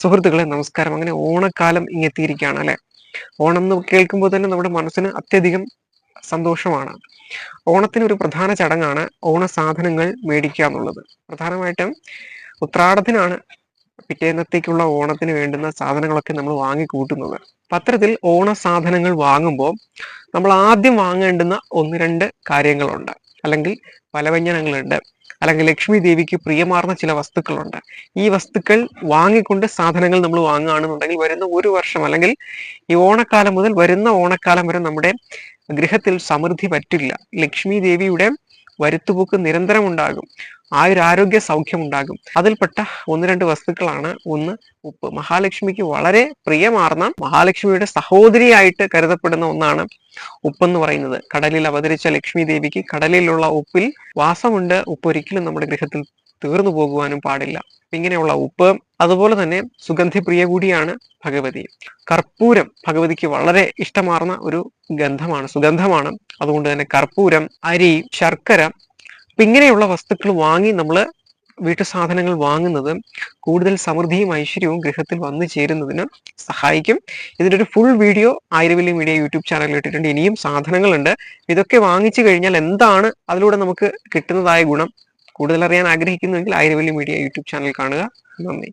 സുഹൃത്തുക്കളെ നമസ്കാരം. അങ്ങനെ ഓണക്കാലം ഇങ്ങെത്തിയിരിക്കുകയാണ് അല്ലെ? ഓണം എന്ന് കേൾക്കുമ്പോൾ തന്നെ നമ്മുടെ മനസ്സിന് അത്യധികം സന്തോഷമാണ്. ഓണത്തിന് ഒരു പ്രധാന ചടങ്ങാണ് ഓണ സാധനങ്ങൾ മേടിക്കുക എന്നുള്ളത്. പ്രധാനമായിട്ടും ഉത്രാടത്തിനാണ് പിറ്റേന്നത്തേക്കുള്ള ഓണത്തിന് വേണ്ടുന്ന സാധനങ്ങളൊക്കെ നമ്മൾ വാങ്ങിക്കൂട്ടുന്നത്. പത്രത്തിൽ ഓണ സാധനങ്ങൾ വാങ്ങുമ്പോൾ നമ്മൾ ആദ്യം വാങ്ങേണ്ടുന്ന ഒന്ന് രണ്ട് കാര്യങ്ങളുണ്ട്. അല്ലെങ്കിൽ പലവ്യഞ്ജനങ്ങളുണ്ട് അല്ലെങ്കിൽ ലക്ഷ്മി ദേവിക്ക് പ്രിയമാർന്ന ചില വസ്തുക്കളുണ്ട്. ഈ വസ്തുക്കൾ വാങ്ങിക്കൊണ്ട് സാധനങ്ങൾ നമ്മൾ വാങ്ങുകയാണെന്നുണ്ടെങ്കിൽ വരുന്ന ഒരു വർഷം അല്ലെങ്കിൽ ഈ ഓണക്കാലം മുതൽ വരുന്ന ഓണക്കാലം വരെ നമ്മുടെ ഗൃഹത്തിൽ സമൃദ്ധി പറ്റില്ല. ലക്ഷ്മി ദേവിയുടെ വരുത്തുപോക്ക് നിരന്തരം ഉണ്ടാകും. ആയുരാരോഗ്യ സൗഖ്യം ഉണ്ടാകും അതിൽപ്പെട്ട ഒന്ന് രണ്ട് വസ്തുക്കളാണ് ഒന്ന് ഉപ്പ്. മഹാലക്ഷ്മിക്ക് വളരെ പ്രിയമാർന്ന മഹാലക്ഷ്മിയുടെ സഹോദരിയായിട്ട് കരുതപ്പെടുന്ന ഒന്നാണ് ഉപ്പെന്ന് പറയുന്നത്. കടലിൽ അവതരിച്ച ലക്ഷ്മി ദേവിക്ക് കടലിലുള്ള ഉപ്പിൽ വാസമുണ്ട്. ഉപ്പ് ഒരിക്കലും നമ്മുടെ ഗൃഹത്തിൽ തീർന്നു പോകുവാനും പാടില്ല. ഇങ്ങനെയുള്ള ഉപ്പ് അതുപോലെ തന്നെ സുഗന്ധിപ്രിയ കൂടിയാണ് ഭഗവതി. കർപ്പൂരം ഭഗവതിക്ക് വളരെ ഇഷ്ടമാർന്ന ഒരു ഗന്ധമാണ് സുഗന്ധമാണ്. അതുകൊണ്ട് തന്നെ കർപ്പൂരം അരി ശർക്കര അപ്പൊ ഇങ്ങനെയുള്ള വസ്തുക്കൾ വാങ്ങി നമ്മൾ വീട്ടു സാധനങ്ങൾ വാങ്ങുന്നത് കൂടുതൽ സമൃദ്ധിയും ഐശ്വര്യവും ഗൃഹത്തിൽ വന്നു ചേരുന്നതിന് സഹായിക്കും. ഇതിന്റെ ഒരു full video Ayiravalli media YouTube ചാനലിൽ ഇട്ടിട്ടുണ്ട്. ഇനിയും സാധനങ്ങളുണ്ട്. ഇതൊക്കെ വാങ്ങിച്ചു കഴിഞ്ഞാൽ എന്താണ് അതിലൂടെ നമുക്ക് കിട്ടുന്നതായ ഗുണം? കൂടുതൽ അറിയാൻ ആഗ്രഹിക്കുന്നുവെങ്കിൽ ആയിരവല്ലി മീഡിയ യൂട്യൂബ് ചാനൽ കാണുക. നന്ദി.